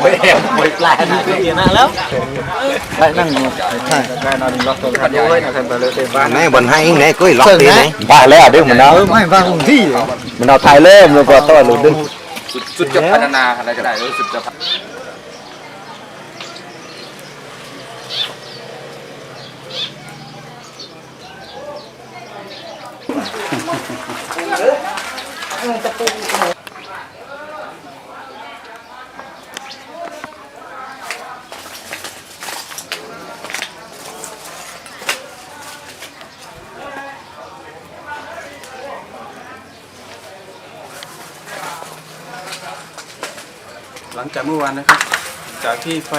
ไม่เห็นไม่แปลกนะเห็นนะแล้วได้นั่งใช่ได้นอนรถตัวกันด้วยนะท่านไปเลยเต็มบ้านไหนบนให้ไหนก็ล็อกตีไหน บ้าแล้ว เอออไม่ฟังผมที่มันเอาไทยเริ่มแล้วก็ต้อนหลุดดึงสุดสุดจะพัฒนาอะไรก็ได้รู้สึกจะพัฒหลังจากเมื่อวานนะครับ จากที่ไฟ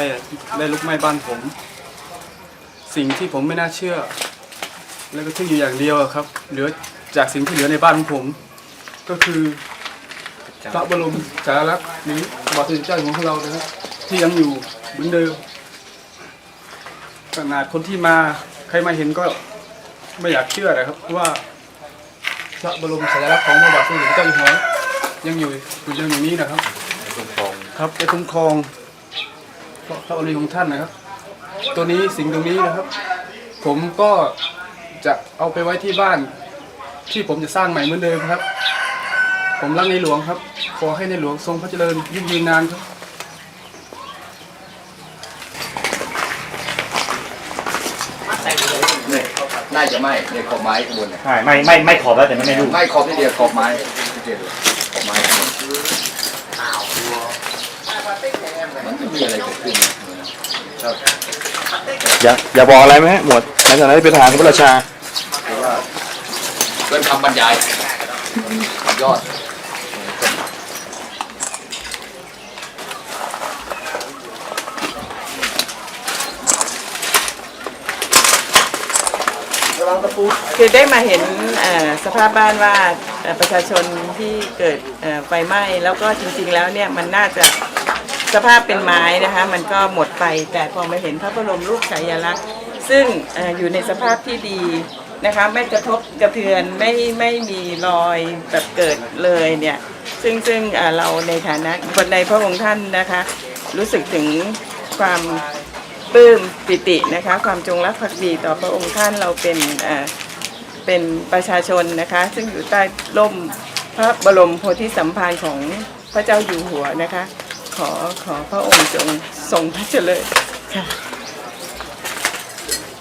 ได้ลุกไหม้บ้านผม สิ่งที่ผมไม่น่าเชื่อ แล้วก็ทึ่งอยู่อย่างเดียวครับ เหลือ จากสิ่งที่เหลือในบ้านของผม ก็คือพระบรมสารีรักษ์หรือบาทสมเด็จเจ้าอยู่หัวของเรานะครับที่ยังอยู่เหมือนเดิมขนาดคนที่มาใครมาเห็นก็ไม่อยากเชื่อนะครับว่าพระบรมสารีรักษ์ของพระบาทสมเด็จเจ้าอยู่หัวยังอยู่อยู่อย่างนี้นะครับครับจะคุ้มครองพระพระบรมีของท่านนะครับ ตัวนี้สิ่งตรงนี้นะครับ ผมก็จะเอาไปไว้ที่บ้าน ที่ผมจะสร้างใหม่เหมือนเดิมครับ ผมรักในหลวงครับ ขอให้ในหลวงทรงพระเจริญยิ่งยืนนานครับเนี่ยน่าจะไม่เนี่ยขอบไม้ข้างบนเนี่ยใช่ไม่ไม่ไม่ขอบแล้วแต่ไม่ไม่รู้ไม่ขอบที่เดียวขอบไม้ที่เดียวขอบไม้ข้างบนมันไม่มีอะไรเกิดขึ้นนะครับอย่าอย่าบอกอะไรไหมหมวดในฐานะที่เป็นทหารของพระราชา เพราะว่าเป็นคำบรรยายยอดคือได้มาเห็นสภาพบ้านว่าประชาชนที่เกิดไฟไหม้แล้วก็จริงๆแล้วเนี่ยมันน่าจะสภาพเป็นไม้นะคะ มันก็หมดไปแต่พอมาเห็นพระบรมรูปฉายาลักษณ์ ซึ่งออยู่ในสภาพที่ดี นะคะไม่กระทบกระเทือนไม่ไม่มีรอยแบบเกิดเลยเนี่ยซึ่งซึ่งเราในฐานะคนในพระองค์ท่านนะคะรู้สึกถึงความปลื้มปิตินะคะความจงรักภักดีต่อพระองค์ท่านเราเป็นเอ่อเป็นประชาชนนะคะซึ่งอยู่ใต้ร่มพระบรมโพธิสัมภารของพระเจ้าอยู่หัวนะคะ ขอขอพระองค์จงทรงพระเจริญค่ะ